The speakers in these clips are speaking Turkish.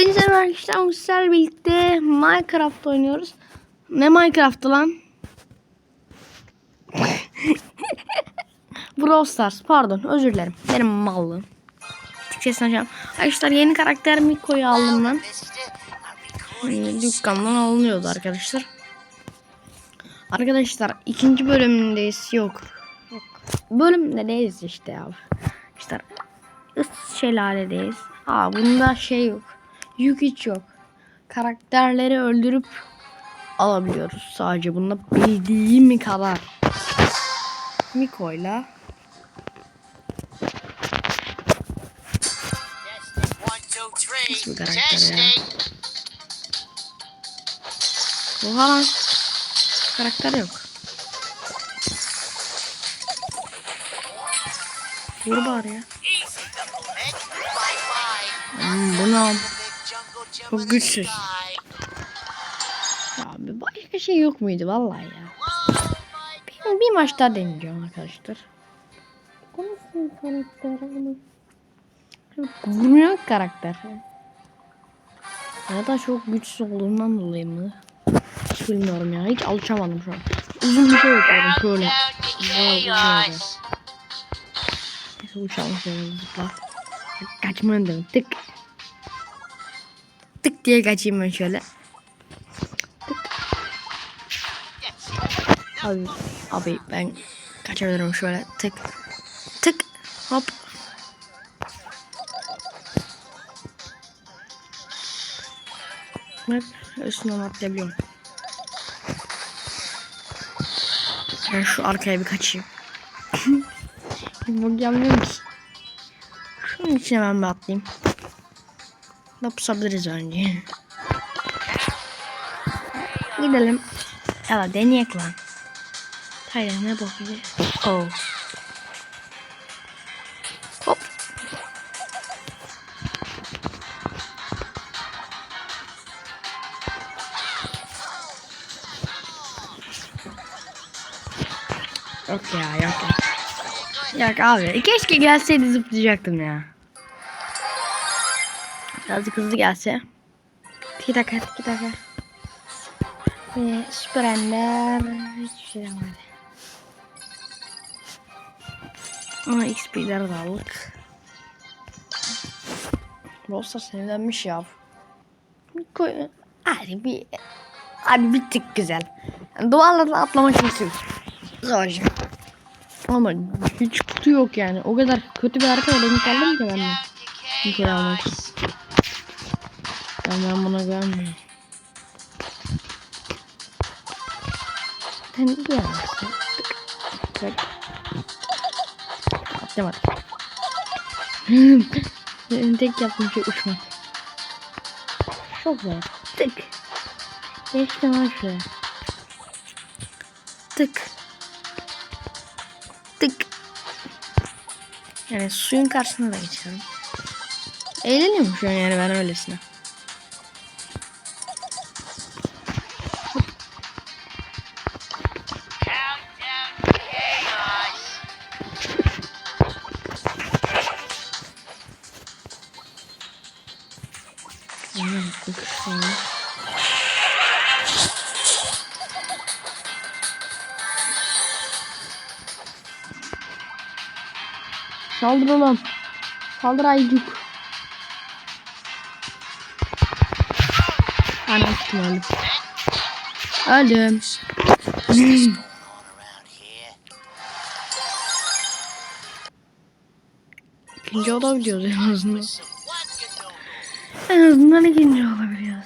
Hepinize merhaba arkadaşlar. Birlikte Minecraft oynuyoruz. Ne Minecraft'ı lan? Brawl Stars. Pardon. Özür dilerim. Benim mallığım. Türkçesini açacağım. Arkadaşlar yeni karakter Miko'yu aldım ben. Ee, Dükkandan alınıyordu arkadaşlar. Arkadaşlar ikinci bölümündeyiz. Yok. Yok. Bölümdeyiz işte ya. İşte şelaledeyiz. Aa bunda şey yok. Yük hiç yok. Karakterleri öldürüp alabiliyoruz sadece bunda bildiğim kadar. Miko'yla Nasıl karakter ya? Oha lan. Karakter yok. Vur bari ya. Hmm, bu ne? Çok güçsüz. Abi başka şey yok muydu vallahi ya. Bir, bir maç daha deneyeceğim arkadaşlar. Konuşsun karakter ama. Vurmuyor karakter. Ya da çok güçsüz olduğundan dolayı mı? Hiç bilmiyorum ya. Hiç alışamadım şu an. Uzun bir şey yapıyorum şöyle. Neyse uçalım şöyle zıpla. Önde tık. Tık diye kaçayım ben şöyle. Tık. Abi, abi ben kaçabilirim şöyle tık. Tık. Hop. Bak üstünden atlayabiliyorum. Ben şu arkaya bir kaçayım. Bak yapmıyorum ki. Şunun içine ben bir atlayayım. Da pusabiliriz önce. Gidelim. Ya deneyek lan. Hayır ne bakıyor? Oh. Hop. Yok ya yok ya. Yok abi keşke gelseydi zıplayacaktım ya. Birazcık hızlı gelse. İki dakika iki dakika. Ve süper ender hiçbir şey demedi. Ama XP'leri de aldık. Rosta sinirlenmiş ya. Koy- Hadi bir Hadi bir tık güzel. Yani duvarlarla atlamak istiyorum. Zor. Ama hiç kutu yok yani. O kadar kötü bir harita denk geldim ki ben de. Bir kere almak için. Ben, ben buna güvenmiyorum. Sen yapmışsın. Tık. Tık. Atlamadım. Tek yaptığım şey uçmak. Çok zor. Tık. Geçtim lan. Tık. Tık. Yani suyun karşısına da şu an yani ben öylesine. Saldır oğlum. Saldır ayıcık. Ana üstüme öldüm. Öldüm. İkinci olabiliyoruz en azından. En azından ikinci olabiliyoruz.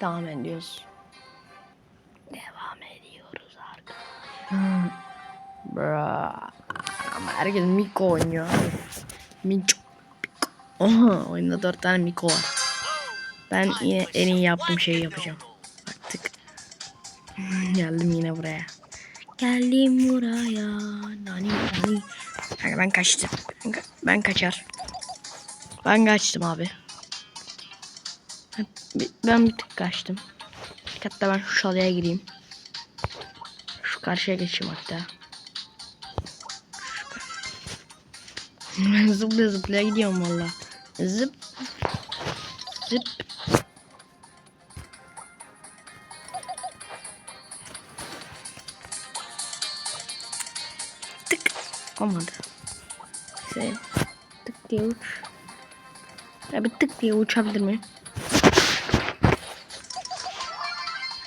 Devam ediyoruz. Devam ediyoruz arkadaşlar. Bra. Ama herkes Miko oynuyor. Miko. Oha oyunda dört tane Miko var. Ben yine en iyi yaptığım şeyi yapacağım. Baktık. Geldim yine buraya. Geldim buraya. Nani nani. Yani ben kaçtım. Ben, ben kaçar. Ben kaçtım abi. Ben, bir tık kaçtım. Hatta ben şu çalıya gireyim. Şu karşıya geçeyim hatta. Ben zıplaya zıplaya gidiyorum valla. Zıp. Zıp. Olmadı. Şöyle tık diye uç. Ya bir tık diye uçabilir miyim?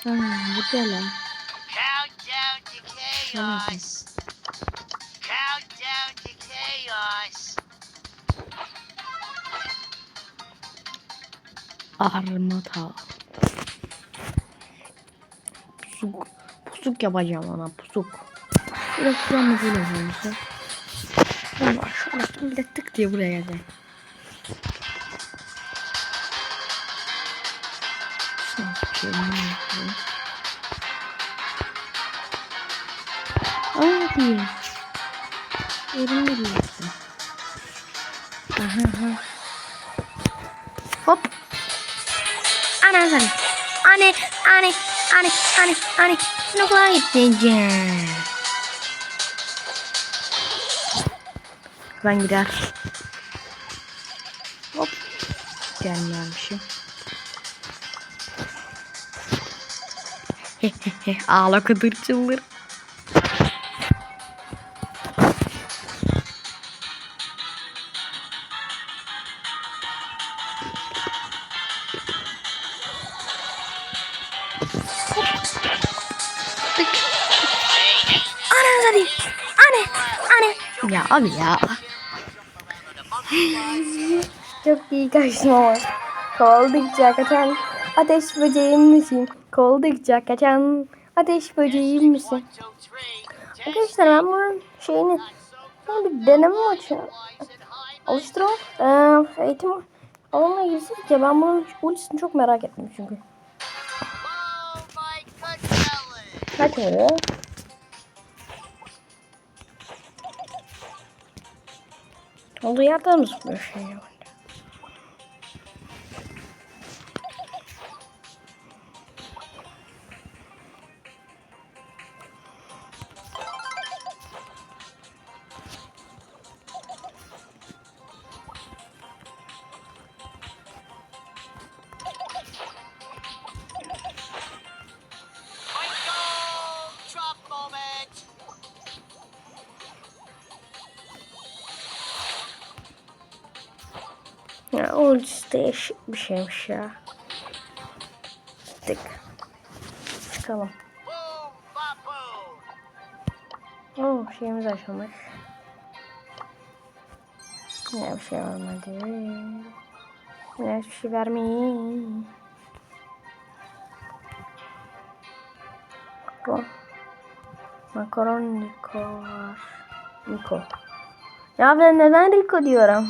Ha, bu da lan. Chaos. Countdown to chaos. Armata. Pusuk. Pusuk yapacağım ona pusuk. Biraz şuramı böyle olmuşsa. Ama şöyle bir de tık diye buraya geldi. Abi. Yerim biliyorsun. Aha. Hop. Ana sen. Anne, anne, anne, anne, anne. Sınıfa gideceğim. Ben gider. Hop. Gelmemişim. Hehehe. Ağla kıdır çıldır. Anne hadi. Anne, anne. Ya abi ya. Çok iyi kaçtım ama. Koldukça kaçan ateş böceğim misin? Koldukça kaçan ateş böceğim misin? Arkadaşlar ben bunun şeyini bir deneme maçı oluşturalım. Ee, eğitim alanına girseydik ya ben bunun ultisini çok merak ettim çünkü. Oh. Kaç oluyor? Mi zıplıyor şey ya? Ya ultisi değişik bir şeymiş ya. Tık. Çıkalım. Oo şeyimiz açılmış. Ne bir şey vermedi. Ne bir şey vermeyi. Makro. Makaron Niko. Niko. Ya ben neden Rico diyorum?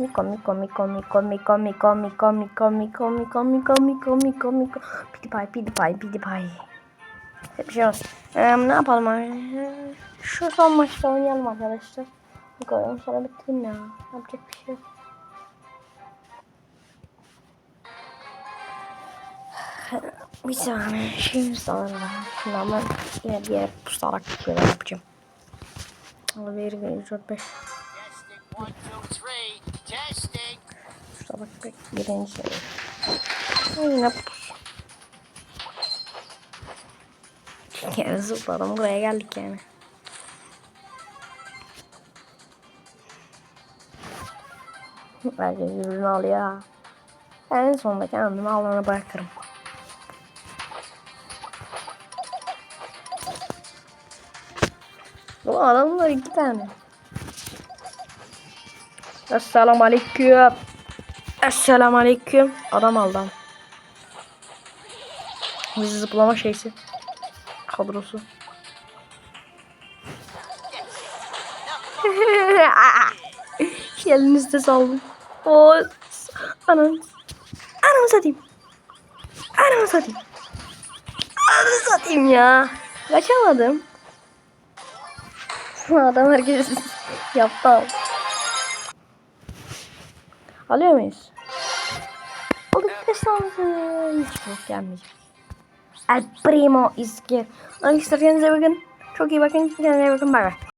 Miko Miko Miko Miko Miko Miko Miko Miko Miko Miko Miko Miko Miko Miko PewDiePie PewDiePie PewDiePie Hep bir şey olsun. Ee, ne yapalım abi? Şu son maçta oynayalım arkadaşlar. Miko oyun sonra bitireyim ya. Yapacak bir şey. Bir saniye şimdi sanırım. Şimdi ama yine diğer pusalak bir şeyler yapacağım. Alabilir 4-5. Bek. Birinci şey. Yine. Yani zıpladım buraya geldik yani. Herkes ürünü alıyor. En sonunda kendimi alana bırakırım. Bu adamlar iki tane. Esselamu aleyküm. Esselamu aleyküm. Adam aldım. Bizi zıplama şeysi. Kadrosu. Elinizde saldım. O anam. Anamı satayım. Anamı satayım. Anamı satayım ya. Kaçamadım. Adam herkes yaptı. Al. Alıyor muyuz? Olduk peşansı. Hiç yok gelmeyecek. El primo here. Arkadaşlar kendinize bakın. Çok iyi bakın. Kendinize bakın. Bay bay.